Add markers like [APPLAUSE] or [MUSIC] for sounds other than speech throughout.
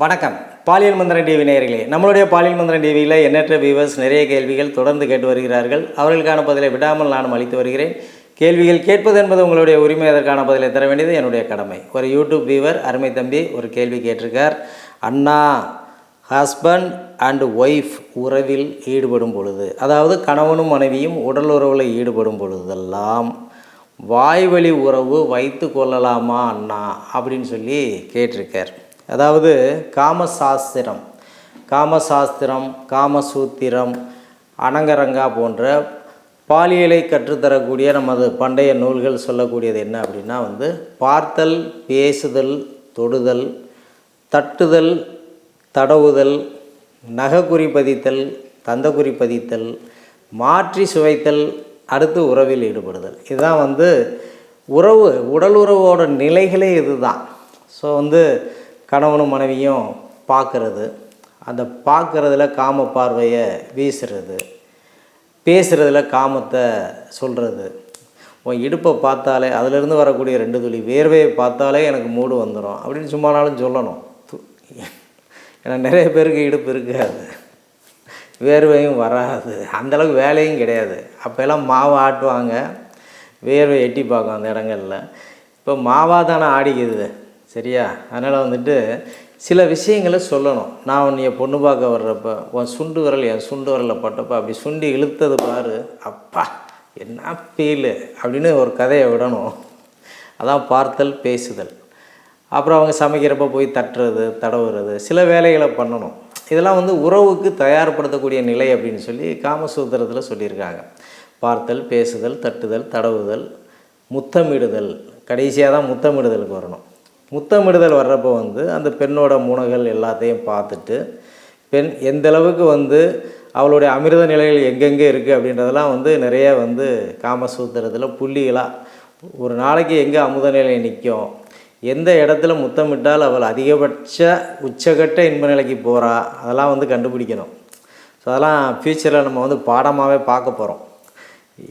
வணக்கம். பாலியல் மந்திரன் டிவி நேயர்களே நம்மளுடைய பாலியல் மந்திரன் டிவியில் எண்ணற்ற வியூவர்ஸ் நிறைய கேள்விகள் தொடர்ந்து கேட்டு வருகிறார்கள். அவர்களுக்கான பதிலை விடாமல் நானும் அளித்து வருகிறேன். கேள்விகள் கேட்பது என்பது உங்களுடைய உரிமை அதற்கான பதிலை தர வேண்டியது என்னுடைய கடமை. ஒரு யூடியூப் வியூவர் அருமை தம்பி ஒரு கேள்வி கேட்டிருக்கார். அண்ணா ஹஸ்பண்ட் அண்டு ஒய்ஃப் உறவில் ஈடுபடும் பொழுது அதாவது கணவனும் மனைவியும் உடல் உறவில் ஈடுபடும் பொழுதெல்லாம் வாய்வழி உறவு வைத்து கொள்ளலாமா அண்ணா? அப்படின்னு சொல்லி கேட்டிருக்கார். அதாவது காமசாஸ்திரம். காமசாஸ்திரம் காமசூத்திரம் அனங்கரங்கா போன்ற பாலியலை கற்றுத்தரக்கூடிய நமது பண்டைய நூல்கள் சொல்லக்கூடியது என்ன அப்படின்னா வந்து பார்த்தல் பேசுதல் தொடுதல் தட்டுதல் தடவுதல் நகக்குறி பதித்தல் தந்தக்குறி பதித்தல் மாற்றி சுவைத்தல் அடுத்து உறவில் ஈடுபடுதல். இதுதான் வந்து உறவு உடல் உறவோட நிலைகளே இதுதான். ஸோ வந்து கணவனும் மனைவியும் பார்க்கறது. அந்த பார்க்குறதுல காம பார்வையை வீசுறது. பேசுகிறதுல காமத்தை சொல்கிறது உன் இடுப்பை பார்த்தாலே அதிலிருந்து வரக்கூடிய ரெண்டு துளி வேர்வையை பார்த்தாலே எனக்கு மூடு வந்துடும் அப்படின்னு சும்மானாலும் சொல்லணும். ஏன்னா நிறைய பேருக்கு இடுப்பு இருக்காது. வேர்வையும் வராது. அந்தளவுக்கு வேலையும் கிடையாது. அப்போல்லாம் மாவு ஆட்டுவாங்க. வேர்வை எட்டி பார்க்கும் அந்த இடங்கள்ல. இப்போ மாவாக தானே ஆடிக்குது. சரியா? அதனால் வந்துட்டு சில விஷயங்களை சொல்லணும். நான் உன்னைய பொண்ணு பார்க்க வர்றப்ப உன் சுண்டு விரல் என் சுண்டு விரலை பட்டப்ப அப்படி சுண்டி இழுத்தது பாரு. அப்பா என்ன ஃபீலு அப்படின்னு ஒரு கதையை விடணும். அதான் பார்த்தல் பேசுதல். அப்புறம் அவங்க சமைக்கிறப்ப போய் தட்டுறது தடவுறது சில வேலைகளை பண்ணணும். இதெல்லாம் வந்து உறவுக்கு தயார்படுத்தக்கூடிய நிலை அப்படின்னு சொல்லி காமசூத்திரத்தில் சொல்லியிருக்காங்க. பார்த்தல் பேசுதல் தட்டுதல் தடவுதல் முத்தமிடுதல். கடைசியாக தான் முத்தமிடுதலுக்கு வரணும். முத்தமிடுதல் வர்றப்போ வந்து அந்த பெண்ணோட முனகள் எல்லாத்தையும் பார்த்துட்டு பெண் எந்தளவுக்கு வந்து அவளுடைய அமிர்த நிலைகள் எங்கெங்கே இருக்குது அப்படின்றதெல்லாம் வந்து நிறைய வந்து காமசூத்திரத்தில் புள்ளிகளாக ஒரு நாளைக்கு எங்கே அமுத நிலை நிற்கும் எந்த இடத்துல முத்தமிட்டால் அவள் அதிகபட்ச உச்சகட்ட இன்ப நிலைக்கு போகிறா அதெல்லாம் வந்து கண்டுபிடிக்கணும். ஸோ அதெல்லாம் ஃப்யூச்சரில் நம்ம வந்து பாடமாகவே பார்க்க போகிறோம்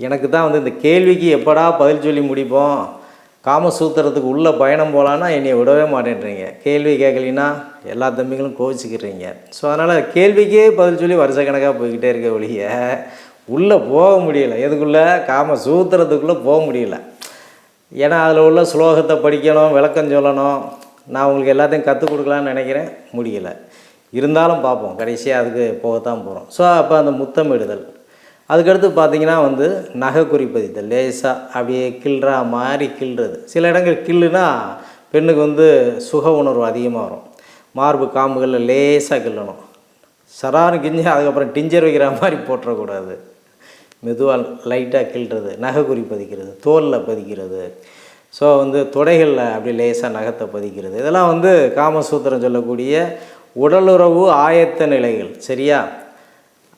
எனக்கு தான் வந்து இந்த கேள்விக்கு எப்படா பதில் சொல்லி முடிப்போம்? காமசூத்திரத்துக்கு உள்ளே பயணம் போகலான்னா என்னை விடவே மாட்டேன்றீங்க. கேள்வி கேட்கலினா எல்லா தம்பிகளும் கோவிச்சுக்கிறீங்க. ஸோ அதனால் கேள்விக்கே பதில் சொல்லி வருஷக்கணக்காக போய்கிட்டே இருக்க ஒழிய உள்ளே போக முடியல. எதுக்குள்ளே? காமசூத்திரத்துக்குள்ளே போக முடியல. ஏன்னா அதில் உள்ள ஸ்லோகத்தை படிக்கணும் விளக்கம் சொல்லணும். நான் உங்களுக்கு எல்லாத்தையும் கற்றுக் கொடுக்கலான்னு நினைக்கிறேன். முடியல. இருந்தாலும் பார்ப்போம். கடைசியாக அதுக்கு போகத்தான் போகிறோம் ஸோ அப்போ அந்த முத்தமிடுதல். அதுக்கடுத்து பார்த்தீங்கன்னா வந்து நகை குறிப்பதித்தல் லேசாக அப்படியே கிள்றா மாதிரி கிள்றது. சில இடங்கள் கிள்ளுனா பெண்ணுக்கு வந்து சுக உணர்வு அதிகமாக வரும். மார்பு காம்புகளில் லேசாக கிள்ளணும். சரான்னு கிஞ்சி அதுக்கப்புறம் டிஞ்சர் வைக்கிற மாதிரி போட்டுறக்கூடாது மெதுவாக லைட்டாக கிள்றது நகை குறி பதிக்கிறது தோலில் பதிக்கிறது. ஸோ வந்து தொடைகளில் அப்படி லேசாக நகத்தை பதிக்கிறது. இதெல்லாம் வந்து காமசூத்திரம் சொல்லக்கூடிய உடலுறவு ஆயத்த நிலைகள் சரியா?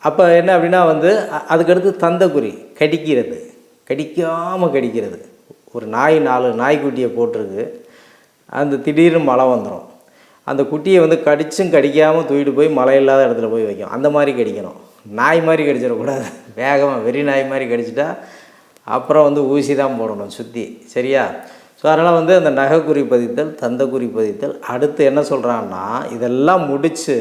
அப்போ என்ன அப்படின்னா வந்து அதுக்கடுத்து தந்தக்குறி கடிக்கிறது. கடிக்காமல் கடிக்கிறது. ஒரு நாய் நாலு நாய்க்குட்டியை போட்டிருக்கு. அந்த திடீர்னு மழை வந்துடும் அந்த குட்டியை வந்து கடிச்சும் கடிக்காமல் தூக்கிட்டு போய் மழை இல்லாத இடத்துல போய் வைக்கும். அந்த மாதிரி கடிக்கணும். நாய் மாதிரி கடிச்சிடக்கூடாது. [LAUGHS] வேகமாக வெறி நாய் மாதிரி கடிச்சிட்டா அப்புறம் வந்து ஊசி தான் போடணும் சுற்றி சரியா? ஸோ அதனால் வந்து அந்த நகைக்குறி பதித்தல் தந்தக்குறி பதித்தல். அடுத்து என்ன சொல்கிறான்னா இதெல்லாம் முடித்து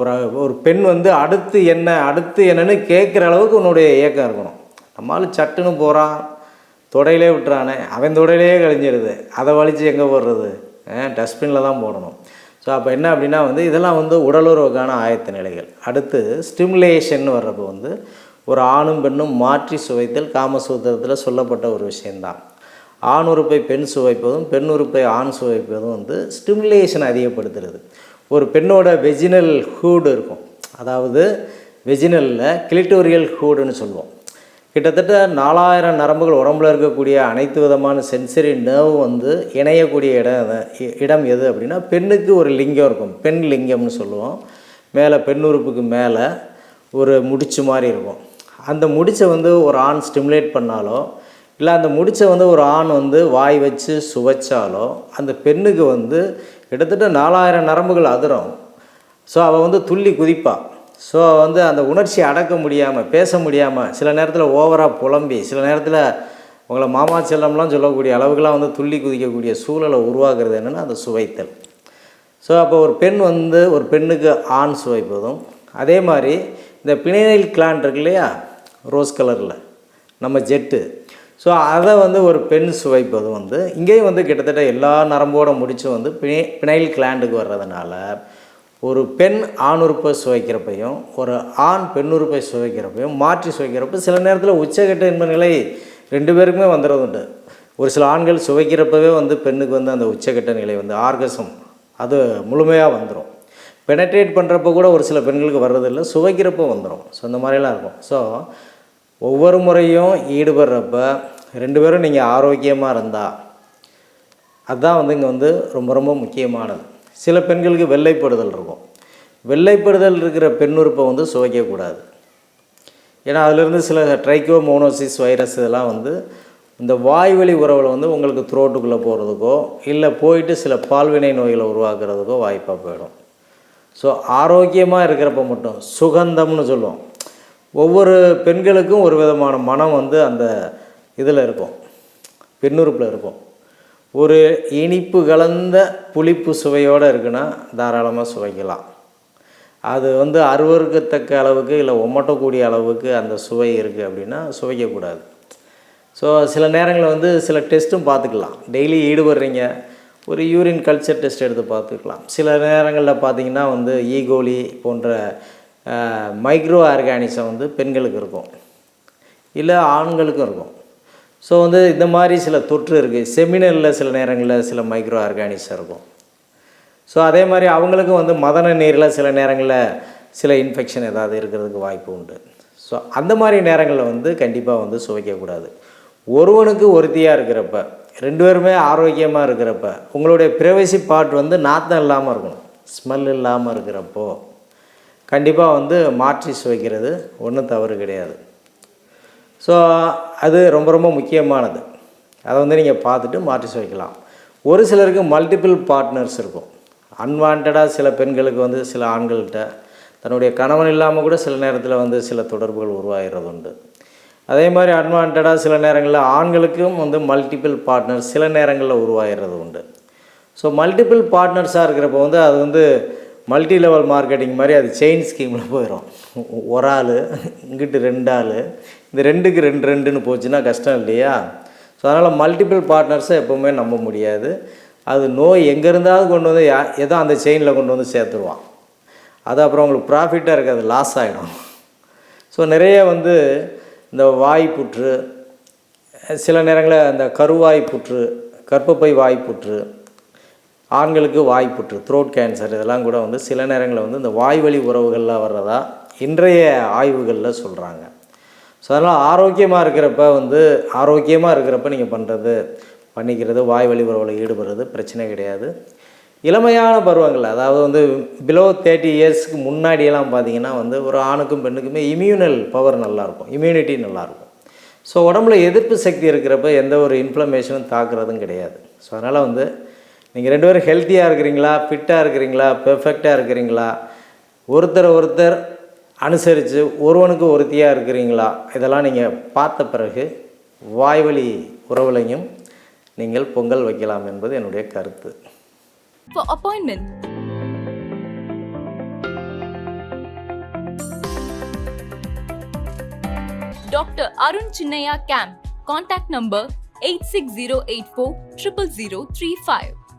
ஒரு ஒரு பெண் வந்து அடுத்து என்ன அடுத்து என்னன்னு கேட்குற அளவுக்கு உன்னுடைய இயக்கம் இருக்கணும். நம்மளால் சட்டுன்னு போகிறான் தொடையிலே விட்டுறானே அவன் தொடையிலே கழிஞ்சிருது. அதை வலித்து எங்கே போடுறது? டஸ்ட்பினில் தான் போடணும். ஸோ அப்போ என்ன அப்படின்னா வந்து இதெல்லாம் வந்து உடலுறவுக்கான ஆயத்த நிலைகள். அடுத்து ஸ்டிமுலேஷன் வர்றப்போ வந்து ஒரு ஆணும் பெண்ணும் மாற்றி சுவைத்தல் காமசூத்திரத்தில் சொல்லப்பட்ட ஒரு விஷயந்தான் ஆண் உறுப்பை பெண் சுவைப்பதும் பெண் உறுப்பை ஆண் சுவைப்பதும் வந்து ஸ்டிமுலேஷன் அதிகப்படுத்துறது. ஒரு பெண்ணோட வெஜினல் ஹூடு இருக்கும். அதாவது வெஜினலில் கிளிட்டோரியல் ஹூடுன்னு சொல்லுவோம். கிட்டத்தட்ட நாலாயிரம் நரம்புகள் உடம்புல இருக்கக்கூடிய அனைத்து விதமான சென்சரி நர்வ் வந்து இணையக்கூடிய இடம் இடம் எது அப்படின்னா பெண்ணுக்கு ஒரு லிங்கம் இருக்கும். பெண் லிங்கம்னு சொல்லுவோம். மேலே பெண் உறுப்புக்கு மேலே ஒரு முடிச்சு மாதிரி இருக்கும். அந்த முடிச்சை வந்து ஒரு ஆண் ஸ்டிமுலேட் பண்ணாலோ இல்லை அந்த முடிச்சை வந்து ஒரு ஆண் வந்து வாய் வச்சு சுவைச்சாலோ அந்த பெண்ணுக்கு வந்து கிட்டத்தட்ட நாலாயிரம் நரம்புகள் அதிரும். ஸோ அவள் வந்து துள்ளி குதிப்பாள் ஸோ வந்து அந்த உணர்ச்சியை அடக்க முடியாமல் பேச முடியாமல் சில நேரத்தில் ஓவராக புலம்பி சில நேரத்தில் உங்களை மாமா செல்லம்லாம் சொல்லக்கூடிய அளவுக்குலாம் வந்து துள்ளி குதிக்கக்கூடிய சூழலை உருவாக்குறது என்னென்னா அந்த சுவைத்தல். ஸோ அப்போ ஒரு பெண் வந்து ஒரு பெண்ணுக்கு ஆண் சுவைப்பதும் அதே மாதிரி இந்த பிணையில் கிளான் இருக்கு இல்லையா? ரோஸ் கலரில். நம்ம ஜெட்டு. ஸோ அதை வந்து ஒரு பெண் சுவைப்பது வந்து இங்கேயும் வந்து கிட்டத்தட்ட எல்லா நரம்போட முடிச்சு வந்து பிணை பிணைல் கிளாண்டுக்கு வர்றதுனால ஒரு பெண் ஆண் உறுப்பை சுவைக்கிறப்பையும் ஒரு ஆண் பெண் உறுப்பை சுவைக்கிறப்பையும் மாற்றி சுவைக்கிறப்ப சில நேரத்தில் உச்சகட்ட இன்ப நிலை ரெண்டு பேருக்குமே வந்துடுறது உண்டு ஒரு சில ஆண்கள் சுவைக்கிறப்பவே வந்து பெண்ணுக்கு வந்து அந்த உச்சகட்ட நிலை வந்து ஆர்கசம் அது முழுமையாக வந்துடும் பெனட்ரேட் பண்ணுறப்ப கூட ஒரு சில பெண்களுக்கு வர்றதில்லை சுவைக்கிறப்போ வந்துடும் ஸோ இந்த மாதிரிலாம் இருக்கும். ஸோ ஒவ்வொரு முறையும் ஈடுபடுறப்ப ரெண்டு பேரும் நீங்கள் ஆரோக்கியமாக இருந்தால் அதுதான் வந்து இங்கே வந்து ரொம்ப ரொம்ப முக்கியமானது. சில பெண்களுக்கு வெள்ளைப்படுதல் இருக்கும். வெள்ளைப்படுதல் இருக்கிற பெண்ணுறுப்பை வந்து சுவைக்கக்கூடாது ஏன்னா அதிலிருந்து சில ட்ரைக்கோ மோனோசிஸ் வைரஸ் இதெல்லாம் வந்து இந்த வாய்வழி உறவில் வந்து உங்களுக்கு த்ரோட்டுக்குள்ளே போகிறதுக்கோ இல்லை போயிட்டு சில பால்வினை நோய்களை உருவாக்குறதுக்கோ வாய்ப்பாக போயிடும். ஸோ ஆரோக்கியமாக இருக்கிறப்ப மட்டும் சுகந்தம்னு சொல்லுவோம். ஒவ்வொரு பெண்களுக்கும் ஒரு விதமான மனம் வந்து அந்த இதில் இருக்கும் பெண்ணுறுப்பில் இருக்கும். ஒரு இனிப்பு கலந்த புளிப்பு சுவையோடு இருக்குன்னா தாராளமாக சுவைக்கலாம். அது வந்து அருவருக்கத்தக்க அளவுக்கு இல்லை ஒமட்டக்கூடிய அளவுக்கு அந்த சுவை இருக்குது அப்படின்னா சுவைக்கக்கூடாது. ஸோ சில நேரங்களில் வந்து சில டெஸ்ட்டும் பார்த்துக்கலாம். டெய்லி ஈடுபடுறீங்க ஒரு யூரின் கல்ச்சர் டெஸ்ட் எடுத்து பார்த்துக்கலாம். சில நேரங்களில் பார்த்தீங்கன்னா வந்து ஈகோலி போன்ற மைக்ரோ ஆர்கானிசம் வந்து பெண்களுக்கு இருக்கும். இல்லை ஆண்களுக்கும் இருக்கும். ஸோ வந்து இந்த மாதிரி சில தொற்று இருக்குது செமினலில் சில நேரங்களில் சில மைக்ரோ ஆர்கானிசம் இருக்கும். ஸோ அதே மாதிரி அவங்களுக்கும் வந்து மதன நீரில் சில நேரங்களில் சில இன்ஃபெக்ஷன் ஏதாவது இருக்கிறதுக்கு வாய்ப்பு உண்டு. ஸோ அந்த மாதிரி நேரங்களில் வந்து கண்டிப்பாக வந்து சுவைக்கக்கூடாது ஒருவனுக்கு ஒருத்தியாக இருக்கிறப்ப ரெண்டு பேருமே ஆரோக்கியமாக இருக்கிறப்ப உங்களுடைய பிரைவசி பார்ட் வந்து நாத்தம் இல்லாமல் இருக்கணும். ஸ்மெல் இல்லாமல் இருக்கிறப்போ கண்டிப்பாக வந்து மாற்றி சுவைக்கிறது. ஒன்றும் தவறு கிடையாது. ஸோ அது ரொம்ப ரொம்ப முக்கியமானது. அதை வந்து நீங்கள் பார்த்துட்டு மாற்றி சுவைக்கலாம். ஒரு சிலருக்கு மல்டிபிள் பார்ட்னர்ஸ் இருக்கும். அன்வான்டாக சில பெண்களுக்கு வந்து சில ஆண்கள்கிட்ட தன்னுடைய கணவன் இல்லாமல் கூட சில நேரத்தில் வந்து சில தொடர்புகள் உருவாகிறது உண்டு. அதே மாதிரி அன்வான்டாக சில நேரங்களில் ஆண்களுக்கும் வந்து மல்டிபிள் பார்ட்னர்ஸ் சில நேரங்களில் உருவாகிறது உண்டு. ஸோ மல்டிபிள் பார்ட்னர்ஸாக இருக்கிறப்போ வந்து அது வந்து மல்டி லெவல் மார்க்கெட்டிங் மாதிரி அது செயின் ஸ்கீமில் போயிடும் ஒரு ஆள் இங்கிட்டு ரெண்டு ஆள் இந்த ரெண்டுக்கு ரெண்டு ரெண்டுன்னு போச்சுன்னா கஷ்டம் இல்லையா? ஸோ அதனால் மல்டிபிள் பார்ட்னர்ஸை எப்போவுமே நம்ப முடியாது. அது நோய் எங்கே இருந்தாவது கொண்டு வந்து யா ஏதோ அந்த செயினில் கொண்டு வந்து சேர்த்துருவான். அது அப்புறம் உங்களுக்கு ப்ராஃபிட்டாக இருக்காது லாஸ் ஆகிடும் ஸோ நிறைய வந்து இந்த வாய் புற்று சில நேரங்களில் அந்த கருவாய் புற்று கர்ப்பப்பை வாய் புற்று ஆண்களுக்கு வாய்ப்புற்று த்ரோட் கேன்சர் இதெல்லாம் கூட வந்து சில நேரங்களில் வந்து இந்த வாய்வழி உறவுகளில் வர்றதா இன்றைய ஆய்வுகளில் சொல்கிறாங்க ஸோ அதனால் ஆரோக்கியமாக இருக்கிறப்ப வந்து ஆரோக்கியமாக இருக்கிறப்ப நீங்கள் பண்ணுறது பண்ணிக்கிறது வாய்வழி உறவில் ஈடுபடுறது பிரச்சனை கிடையாது. இளமையான பருவங்கள் அதாவது வந்து பிலோ தேர்ட்டி இயர்ஸ்க்கு முன்னாடியெல்லாம் பார்த்தீங்கன்னா வந்து ஒரு ஆணுக்கும் பெண்ணுக்குமே இம்யூனல் பவர் நல்லாயிருக்கும் இம்யூனிட்டி நல்லாயிருக்கும் ஸோ உடம்புல எதிர்ப்பு சக்தி இருக்கிறப்ப எந்த ஒரு இன்ஃப்ளமேஷனும் தாக்குறதும் கிடையாது. ஸோ அதனால் வந்து நீங்கள் ரெண்டு பேரும் ஹெல்த்தியாக இருக்கிறீங்களா ஃபிட்டாக இருக்கிறீங்களா பெர்ஃபெக்டாக இருக்கிறீங்களா ஒருத்தர் ஒருத்தர் அனுசரித்து ஒருவனுக்கு ஒருத்தியாக இருக்கிறீங்களா இதெல்லாம் நீங்கள் பார்த்த பிறகு வாய்வழி உறவுலையும் நீங்கள் பொங்கல் வைக்கலாம் என்பது என்னுடைய கருத்து For appointment, Dr. Arun Chinnaya Camp. Contact number 86084 00035.